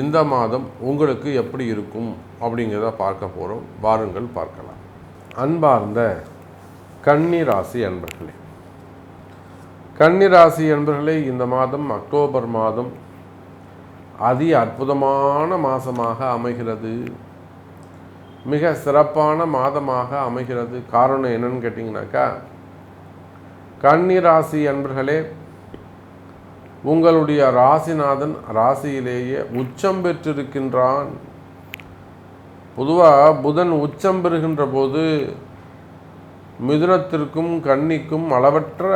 இந்த மாதம் உங்களுக்கு எப்படி இருக்கும் அப்படிங்கிறத பார்க்க போகிறோம் வாருங்கள் பார்க்கலாம். அன்பார்ந்த கன்னி ராசி அன்பர்களே கன்னி ராசி அன்பர்களே இந்த மாதம் அக்டோபர் மாதம் அதி அற்புதமான மாதமாக அமைகிறது. மிக சிறப்பான மாதமாக அமைகிறது. காரணம் என்னன்னு கேட்டிங்கனாக்கா கன்னி ராசி அன்பர்களே உங்களுடைய ராசிநாதன் ராசியிலேயே உச்சம் பெற்றிருக்கின்றான். பொதுவாக புதன் உச்சம் பெறுகின்ற போது மிதுனத்திற்கும் கன்னிக்கும் அளவற்ற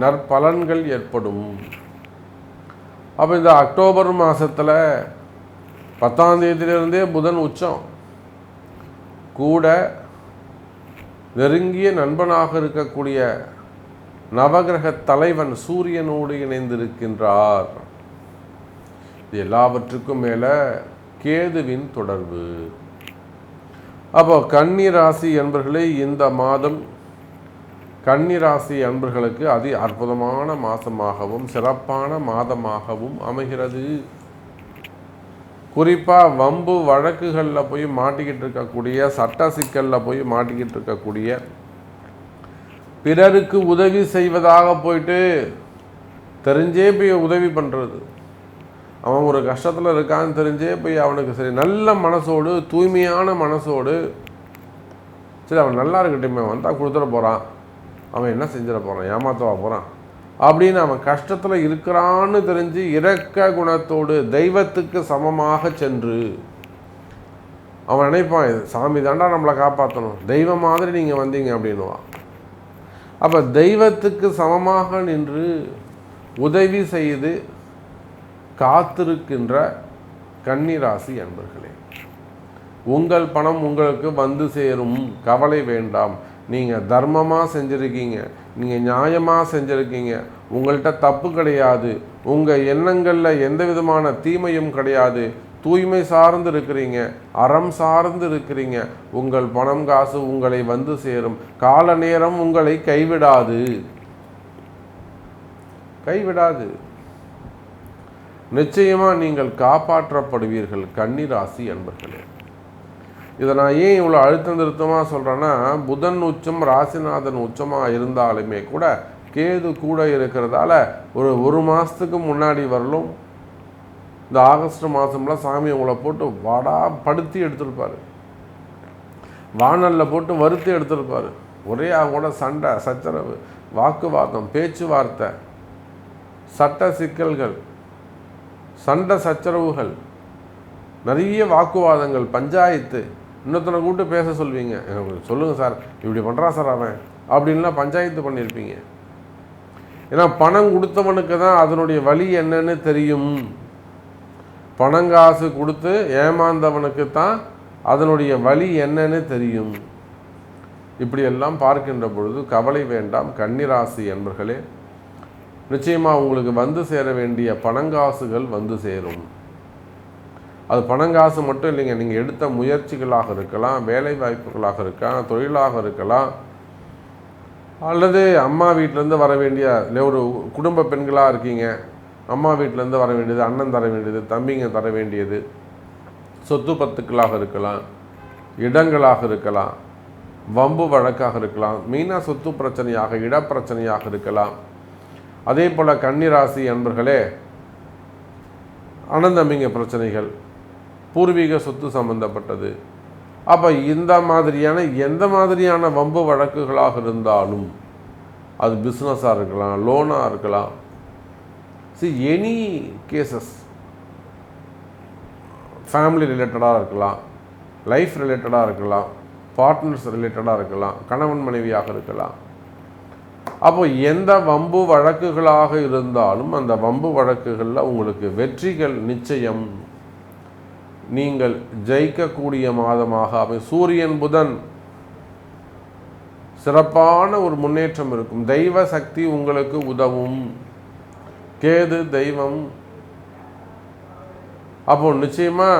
நற்பலன்கள் ஏற்படும். அப்போ இந்த அக்டோபர் மாதத்தில் பத்தாம் தேதியிலிருந்தே புதன் உச்சம். கூட நெருங்கிய நண்பனாக இருக்கக்கூடிய நவகிரக தலைவன் சூரியனோடு இணைந்திருக்கின்றார். இது எல்லாவற்றுக்கும் மேலே கேதுவின் தொடர்பு. அப்போ கன்னி ராசி என்பர்களே இந்த மாதம் கன்னி ராசி அன்பர்களுக்கு அதி அற்புதமான மாதமாகவும் சிறப்பான மாதமாகவும் அமைகிறது. குறிப்பாக வம்பு வழக்குகளில் போய் மாட்டிக்கிட்டு இருக்கக்கூடிய சட்ட சிக்கலில் போய் மாட்டிக்கிட்டு இருக்கக்கூடிய பிறருக்கு உதவி செய்வதாக போயிட்டு தெரிஞ்சே போய் உதவி பண்ணுறது அவன் ஒரு கஷ்டத்தில் இருக்கான்னு தெரிஞ்சே போய் அவனுக்கு சரி நல்ல மனசோடு தூய்மையான மனசோடு சரி அவன் நல்லா இருக்கட்டுமே வந்தால் கொடுத்துட போகிறான் அவன் என்ன செஞ்சிட போகிறான் ஏமாத்தவா போகிறான் அப்படின்னு அவன் கஷ்டத்தில் இருக்கிறான்னு தெரிஞ்சு இரக்க குணத்தோடு தெய்வத்துக்கு சமமாக சென்று அவன் நினைப்பான் சாமி தாண்டா நம்மளை காப்பாற்றணும் தெய்வம் மாதிரி நீங்கள் வந்தீங்க அப்படின்னுவான். அப்போ தெய்வத்துக்கு சமமாக நின்று உதவி செய்து காத்திருக்கின்ற கன்னிராசி அன்பர்களே உங்கள் பணம் உங்களுக்கு வந்து சேரும். கவலை வேண்டாம். நீங்கள் தர்மமாக செஞ்சுருக்கீங்க. நீங்கள் நியாயமாக செஞ்சுருக்கீங்க. உங்கள்கிட்ட தப்பு கிடையாது. உங்கள் எண்ணங்களில் எந்த விதமான தீமையும் கிடையாது. தூய்மை சார்ந்து இருக்கிறீங்க அறம் சார்ந்து இருக்கிறீங்க. உங்கள் பணம் காசு உங்களை வந்து சேரும். கால நேரம் உங்களை கைவிடாது. கைவிடாது. நிச்சயமாக நீங்கள் காப்பாற்றப்படுவீர்கள் கன்னிராசி அன்பர்களே. இதை நான் ஏன் இவ்வளோ அழுத்தம் திருத்தமாக சொல்கிறேன்னா புதன் உச்சம் ராசிநாதன் உச்சமாக இருந்தாலுமே கூட கேது கூட இருக்கிறதால ஒரு ஒரு மாதத்துக்கு முன்னாடி வரலும் இந்த ஆகஸ்ட் மாதம்லாம் சாமி உங்களை போட்டு வாடா படுத்தி எடுத்திருப்பார். வானலில் போட்டு வறுத்து எடுத்திருப்பார். ஒரே அவங்களோட சண்டை சச்சரவு வாக்குவாதம் பேச்சுவார்த்தை சட்ட சிக்கல்கள் சண்டை சச்சரவுகள் நிறைய வாக்குவாதங்கள் பஞ்சாயத்து இன்னொருத்தனை கூப்பிட்டு பேச சொல்வீங்க. எனக்கு சொல்லுங்கள் சார் இப்படி பண்ணுறான் சார் அவன்? அப்படின்லாம் பஞ்சாயத்து பண்ணியிருப்பீங்க. ஏன்னா பணம் கொடுத்தவனுக்கு தான் அதனுடைய வழி என்னன்னு தெரியும். பணங்காசு கொடுத்து ஏமாந்தவனுக்கு தான் அதனுடைய வழி என்னன்னு தெரியும். இப்படியெல்லாம் பார்க்கின்ற பொழுது கவலை வேண்டாம் கன்னிராசி என்பர்களே. நிச்சயமாக உங்களுக்கு வந்து சேர வேண்டிய பணங்காசுகள் வந்து சேரும். அது பணங்காசு மட்டும் இல்லைங்க நீங்கள் எடுத்த முயற்சிகளாக இருக்கலாம் வேலை வாய்ப்புகளாக இருக்கலாம் தொழிலாக இருக்கலாம் அல்லது அம்மா வீட்டிலேருந்து வர வேண்டிய இல்லை ஒரு குடும்ப பெண்களாக இருக்கீங்க அம்மா வீட்டிலேருந்து வர வேண்டியது அண்ணன் தர வேண்டியது தம்பிங்க தர வேண்டியது சொத்து பத்துக்களாக இருக்கலாம் இடங்களாக இருக்கலாம் வம்பு வழக்காக இருக்கலாம் மெயினாக சொத்து பிரச்சனையாக இடப்பிரச்சனையாக இருக்கலாம். அதே போல் கன்னிராசி அன்பர்களே அனந்தமிங்க பிரச்சனைகள் பூர்வீக சொத்து சம்பந்தப்பட்டது. அப்போ இந்த மாதிரியான எந்த மாதிரியான வம்பு வழக்குகளாக இருந்தாலும் அது பிஸ்னஸாக இருக்கலாம் லோனாக இருக்கலாம் சி எனி கேசஸ் ஃபேமிலி ரிலேட்டடாக இருக்கலாம் லைஃப் ரிலேட்டடாக இருக்கலாம் பார்ட்னர்ஸ் ரிலேட்டடாக இருக்கலாம் கணவன் மனைவியாக இருக்கலாம். அப்போ எந்த வம்பு வழக்குகளாக இருந்தாலும் அந்த வம்பு வழக்குகளில் உங்களுக்கு வெற்றிகள் நிச்சயம். நீங்கள் ஜெயிக்கக்கூடிய மாதமாக அவை சூரியன் புதன் சிறப்பான ஒரு முன்னேற்றம் இருக்கும். தெய்வ சக்தி உங்களுக்கு உதவும். கேது தெய்வம். அப்போ நிச்சயமா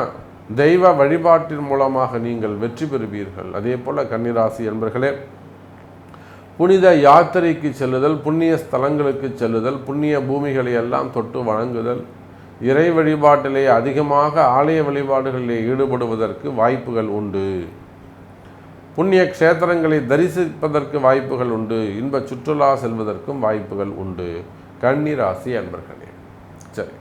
தெய்வ வழிபாட்டின் மூலமாக நீங்கள் வெற்றி பெறுவீர்கள். அதே போல கன்னிராசி என்பர்களே புனித யாத்திரைக்கு செல்லுதல் புண்ணிய ஸ்தலங்களுக்கு செல்லுதல் புண்ணிய பூமிகளை எல்லாம் தொட்டு வணங்குதல் இறை வழிபாட்டிலே அதிகமாக ஆலய வழிபாடுகளிலே ஈடுபடுவதற்கு வாய்ப்புகள் உண்டு. புண்ணிய க்ஷேத்திரங்களை தரிசிப்பதற்கு வாய்ப்புகள் உண்டு. இன்ப சுற்றுலா செல்வதற்கும் வாய்ப்புகள் உண்டு. கன்னிராசி அன்பர்களே. சரி.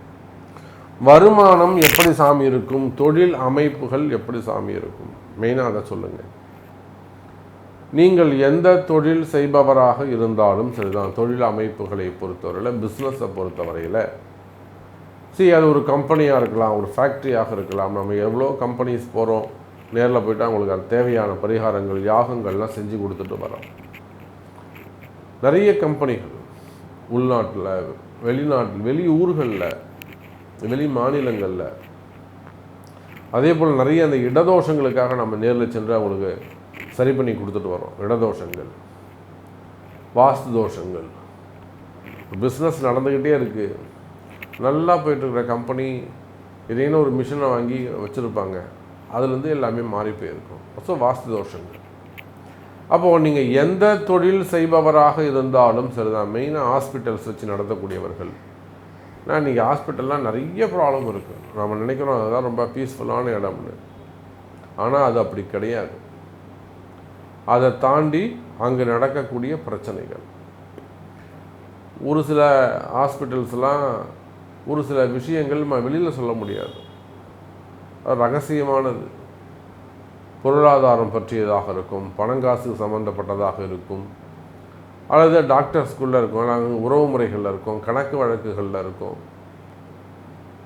வருமானம் எப்படி சாமி இருக்கும்? தொழில் அமைப்புகள் எப்படி சாமி இருக்கும்? மெயினாக அதை சொல்லுங்கள் நீங்கள் எந்த தொழில் செய்பவராக இருந்தாலும் சரிதான். தொழில் அமைப்புகளை பொறுத்தவரையில் பிஸ்னஸை பொறுத்தவரையில் சி அது ஒரு கம்பெனியாக இருக்கலாம் ஒரு ஃபேக்ட்ரியாக இருக்கலாம். நம்ம எவ்வளோ கம்பெனிஸ் போகிறோம் நேரில் போயிட்டு அவங்களுக்கு அது தேவையான பரிகாரங்கள் யாகங்கள்லாம் செஞ்சு கொடுத்துட்டு வரோம். நிறைய கம்பெனிகள் உள்நாட்டில் வெளிநாட்டில் வெளி ஊர்களில் வெளி மாநிலங்களில். அதே போல் நிறைய அந்த இடதோஷங்களுக்காக நம்ம நேரில் சென்று அவங்களுக்கு சரி பண்ணி கொடுத்துட்டு வரோம் இடதோஷங்கள் வாஸ்து தோஷங்கள். பிஸ்னஸ் நடந்துக்கிட்டே இருக்குது நல்லா போயிட்டுருக்கிற கம்பெனி ஏதேனும் ஒரு மிஷினை வாங்கி வச்சுருப்பாங்க. அதுலேருந்து எல்லாமே மாறி போயிருக்கும். ஸோ வாஸ்து தோஷங்கள். அப்போது நீங்கள் எந்த தொழில் செய்பவராக இருந்தாலும் சரிதான். மெயினாக ஹாஸ்பிட்டல்ஸ் வச்சு நடத்தக்கூடியவர்கள். நான் இன்றைக்கி ஹாஸ்பிட்டல்லாம் நிறைய ப்ராப்ளம் இருக்குது நம்ம நினைக்கிறோம் அதுதான் ரொம்ப பீஸ்ஃபுல்லான இடம்னு. ஆனால் அது அப்படி கிடையாது. அதை தாண்டி அங்கே நடக்கக்கூடிய பிரச்சனைகள். ஒரு சில ஹாஸ்பிட்டல்ஸ்லாம் ஒரு சில விஷயங்கள் நம்ம வெளியில் சொல்ல முடியாது. ரகசியமானது. பொருளாதாரம் பற்றியதாக இருக்கும் பணங்காசு சம்மந்தப்பட்டதாக இருக்கும் அல்லது டாக்டர் ஸ்கூலில் இருக்கும் நாங்கள் உறவு முறைகளில் இருக்கோம் கணக்கு வழக்குகளில் இருக்கோம்.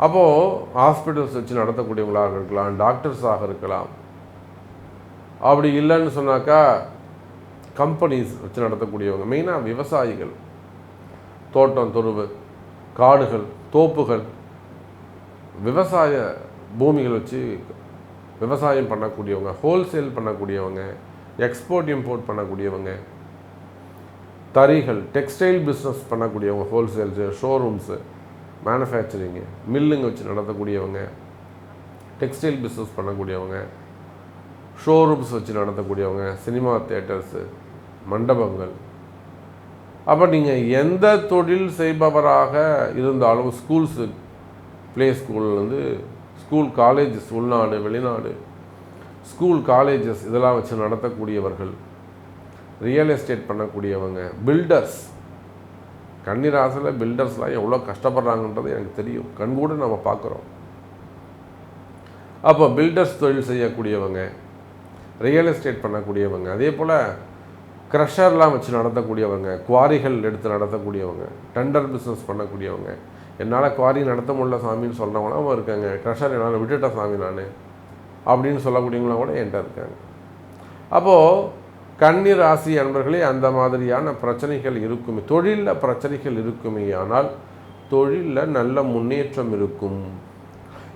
அப்போது ஹாஸ்பிட்டல்ஸ் வச்சு நடத்தக்கூடியவங்களாக இருக்கலாம் டாக்டர்ஸாக இருக்கலாம். அப்படி இல்லைன்னு சொன்னாக்கா கம்பெனிஸ் வச்சு நடத்தக்கூடியவங்க மெயினாக விவசாயிகள். தோட்டம் துருவு காடுகள் தோப்புகள் விவசாய பூமிகள் வச்சு விவசாயம் பண்ணக்கூடியவங்க ஹோல்சேல் பண்ணக்கூடியவங்க எக்ஸ்போர்ட் இம்போர்ட் பண்ணக்கூடியவங்க தறிகள் டெக்ஸ்டைல் பிஸ்னஸ் பண்ணக்கூடியவங்க ஹோல்சேல்ஸு ஷோரூம்ஸு மேனுஃபேக்சரிங்கு மில்லுங்க வச்சு நடத்தக்கூடியவங்க டெக்ஸ்டைல் பிஸ்னஸ் பண்ணக்கூடியவங்க ஷோரூம்ஸ் வச்சு நடத்தக்கூடியவங்க சினிமா தேட்டர்ஸு மண்டபங்கள். அப்போ நீங்கள் எந்த தொழில் செய்பவராக இருந்தாலும் ஸ்கூல்ஸு ப்ளே ஸ்கூல்லேருந்து ஸ்கூல் காலேஜஸ் உள்நாடு வெளிநாடு. ஸ்கூல் காலேஜஸ் இதெல்லாம் வச்சு நடத்தக்கூடியவர்கள் ரியல் எஸ்டேட் பண்ணக்கூடியவங்க பில்டர்ஸ். கன்னிராசில் பில்டர்ஸ்லாம் எவ்வளோ கஷ்டப்படுறாங்கன்றது எனக்கு தெரியும். கண்கூட நம்ம பார்க்குறோம். அப்போ பில்டர்ஸ் தொழில் செய்யக்கூடியவங்க ரியல் எஸ்டேட் பண்ணக்கூடியவங்க அதே போல் க்ரஷர்லாம் வச்சு நடத்தக்கூடியவங்க குவாரிகள் எடுத்து நடத்தக்கூடியவங்க டெண்டர் பிஸ்னஸ் பண்ணக்கூடியவங்க என்னால் குவாரி நடத்த முடியல சாமின்னு சொல்கிறவங்களாம் இருக்காங்க. க்ரஷர் என்னால் விட்டுட்ட சாமி நான். அப்படின்னு சொல்லக்கூடியவங்களாம் கூட என்கிட்ட இருக்காங்க. அப்போது கன்னி ராசி அன்பர்களே அந்த மாதிரியான பிரச்சனைகள் இருக்குமே. தொழிலில் பிரச்சனைகள் இருக்குமே. ஆனால் தொழிலில் நல்ல முன்னேற்றம் இருக்கும்.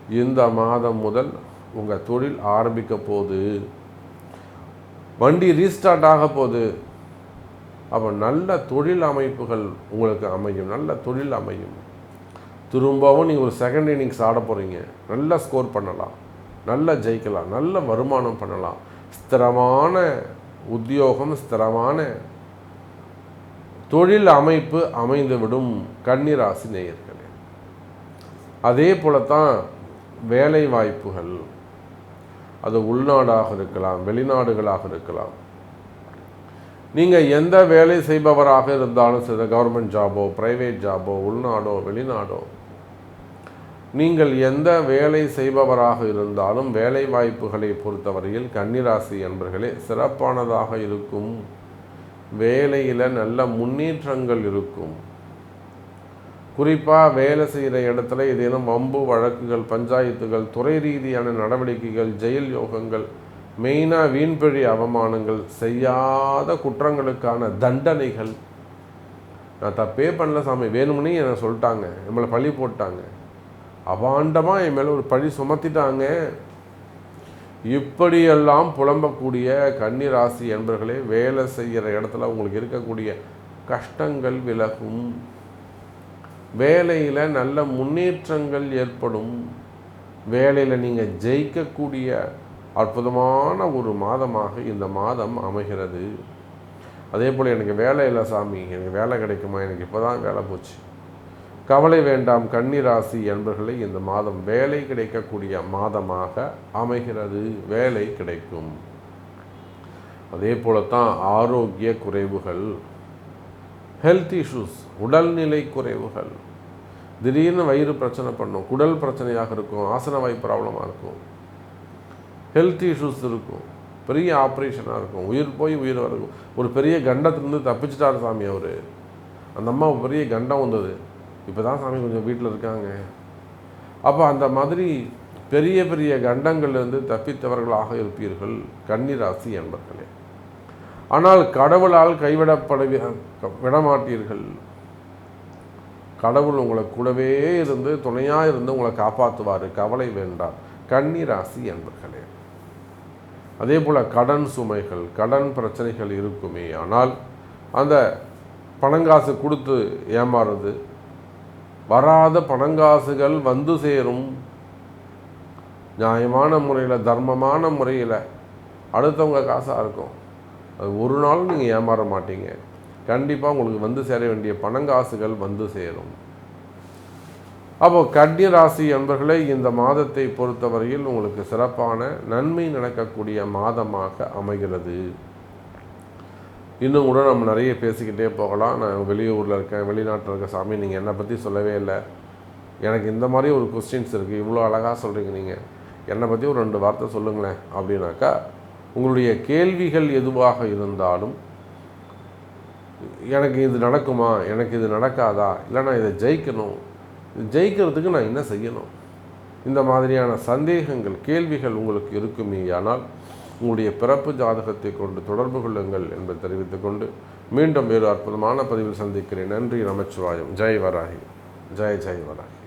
இந்த மாதம் முதல் உங்கள் தொழில் ஆரம்பிக்க போகுது. வண்டி ரீஸ்டார்ட் ஆக போகுது. அப்போ நல்ல தொழில் அமைப்புகள் உங்களுக்கு அமையும். நல்ல தொழில் அமையும். திரும்பவும் நீங்கள் ஒரு செகண்ட் இன்னிங்ஸ் ஆட போகிறீங்க நல்லா ஸ்கோர் பண்ணலாம். நல்லா ஜெயிக்கலாம். நல்ல வருமானம் பண்ணலாம். ஸ்திரமான உத்தியோகம் ஸ்திரமான தொழில் அமைப்பு அமைந்துவிடும் கன்னிராசி நேயர்களே. அதே போலத்தான் வேலை வாய்ப்புகள் அது உள்நாடாக இருக்கலாம் வெளிநாடுகளாக இருக்கலாம். நீங்கள் எந்த வேலை செய்பவராக இருந்தாலும் சரி கவர்மெண்ட் ஜாபோ ப்ரைவேட் ஜாபோ உள்நாடோ வெளிநாடோ நீங்கள் எந்த வேலை செய்பவராக இருந்தாலும் வேலை வாய்ப்புகளை பொறுத்தவரையில் கன்னிராசி என்பர்களே சிறப்பானதாக இருக்கும். வேலையில் நல்ல முன்னேற்றங்கள் இருக்கும். குறிப்பாக வேலை செய்கிற இடத்துல ஏதேனும் வம்பு வழக்குகள் பஞ்சாயத்துகள் துறை ரீதியான நடவடிக்கைகள் ஜெயில் யோகங்கள் மெயினாக வீண்பழி அவமானங்கள் செய்யாத குற்றங்களுக்கான தண்டனைகள். நான் தப்பே பண்ணல சாமி. வேணும்னே என்னை சொல்லிட்டாங்க. நம்மளை பழி போட்டாங்க. அபாண்டமாக என் மேலே ஒரு பழி சுமத்திட்டாங்க. இப்படியெல்லாம் புலம்பக்கூடிய கன்னிராசி என்பர்களே வேலை செய்கிற இடத்துல உங்களுக்கு இருக்கக்கூடிய கஷ்டங்கள் விலகும். வேலையில் நல்ல முன்னேற்றங்கள் ஏற்படும். வேலையில் நீங்கள் ஜெயிக்கக்கூடிய அற்புதமான ஒரு மாதமாக இந்த மாதம் அமைகிறது. அதே போல் எனக்கு வேலை இல்லை சாமி. எனக்கு வேலை கிடைக்குமா? எனக்கு இப்போ தான் வேலை போச்சு. கவலை வேண்டாம் கன்னிராசி என்பர்களை இந்த மாதம் வேலை கிடைக்கக்கூடிய மாதமாக அமைகிறது. வேலை கிடைக்கும். அதே போலத்தான் ஆரோக்கிய குறைவுகள் ஹெல்த் இஷ்யூஸ் உடல்நிலை குறைவுகள். திடீர்னு வயிறு பிரச்சனை பண்ணும் குடல் பிரச்சனையாக இருக்கும் ஆசன வாய் ப்ராப்ளமாக இருக்கும். ஹெல்த் இஷ்யூஸ் இருக்கும். பெரிய ஆப்ரேஷனாக இருக்கும். உயிர் போய் உயிர் வரும் ஒரு பெரிய கண்டத்துலேருந்து தப்பிச்சிட்டார் சாமி அவர். அந்த அம்மா பெரிய கண்டம் வந்தது. இப்போ தான் சாமி கொஞ்சம் வீட்டில் இருக்காங்க. அப்போ அந்த மாதிரி பெரிய பெரிய கண்டங்கள்லேருந்து தப்பித்தவர்களாக இருப்பீர்கள் கன்னிராசி என்பர்களே. ஆனால் கடவுளால் கைவிடப்பட விடமாட்டீர்கள். கடவுள் உங்களை கூடவே இருந்து துணையாக இருந்து உங்களை காப்பாற்றுவார் கவலை வேண்டாம். கன்னிராசி என்பர்களே. அதே போல் கடன் சுமைகள் கடன் பிரச்சனைகள் இருக்குமே. ஆனால் அந்த பணங்காசு கொடுத்து ஏமாறுறது வராத பணங்காசுகள் வந்து சேரும். நியாயமான முறையில் தர்மமான முறையில் அடுத்தவங்க காசாக இருக்கும். அது ஒரு நாளும் நீங்கள் ஏமாற மாட்டீங்க. கண்டிப்பாக உங்களுக்கு வந்து சேர வேண்டிய பணங்காசுகள் வந்து சேரும். அப்போ கன்னிய ராசி என்பர்களே இந்த மாதத்தை பொறுத்தவரையில் உங்களுக்கு சிறப்பான நன்மை நடக்கக்கூடிய மாதமாக அமைகிறது. இன்னும் கூட நம்ம நிறைய பேசிக்கிட்டே போகலாம். நான் வெளியூரில் இருக்கேன் வெளிநாட்டில் இருக்க சாமி நீங்கள் என்னை பற்றி சொல்லவே இல்லை. எனக்கு இந்த மாதிரி ஒரு கொஸ்டின்ஸ் இருக்குது இவ்வளோ அழகாக சொல்கிறீங்க நீங்கள் என்னை பற்றி ஒரு ரெண்டு வார்த்தை சொல்லுங்களேன் அப்படின்னாக்கா உங்களுடைய கேள்விகள் எதுவாக இருந்தாலும் எனக்கு இது நடக்குமா? எனக்கு இது நடக்காதா? இல்லை நான் இதை ஜெயிக்கணும். ஜெயிக்கிறதுக்கு நான் என்ன செய்யணும்? இந்த மாதிரியான சந்தேகங்கள் கேள்விகள் உங்களுக்கு இருக்குமே ஆனால் உங்களுடைய பிறப்பு ஜாதகத்தை கொண்டு தொடர்பு கொள்ளுங்கள் என்பதை தெரிவித்துக்கொண்டு மீண்டும் வேறு அற்புதமான பதிவில் சந்திக்கிறேன். நன்றி நமச்சிவாயம். ஜெய் வராகி. ஜெய் ஜெய் வராகி.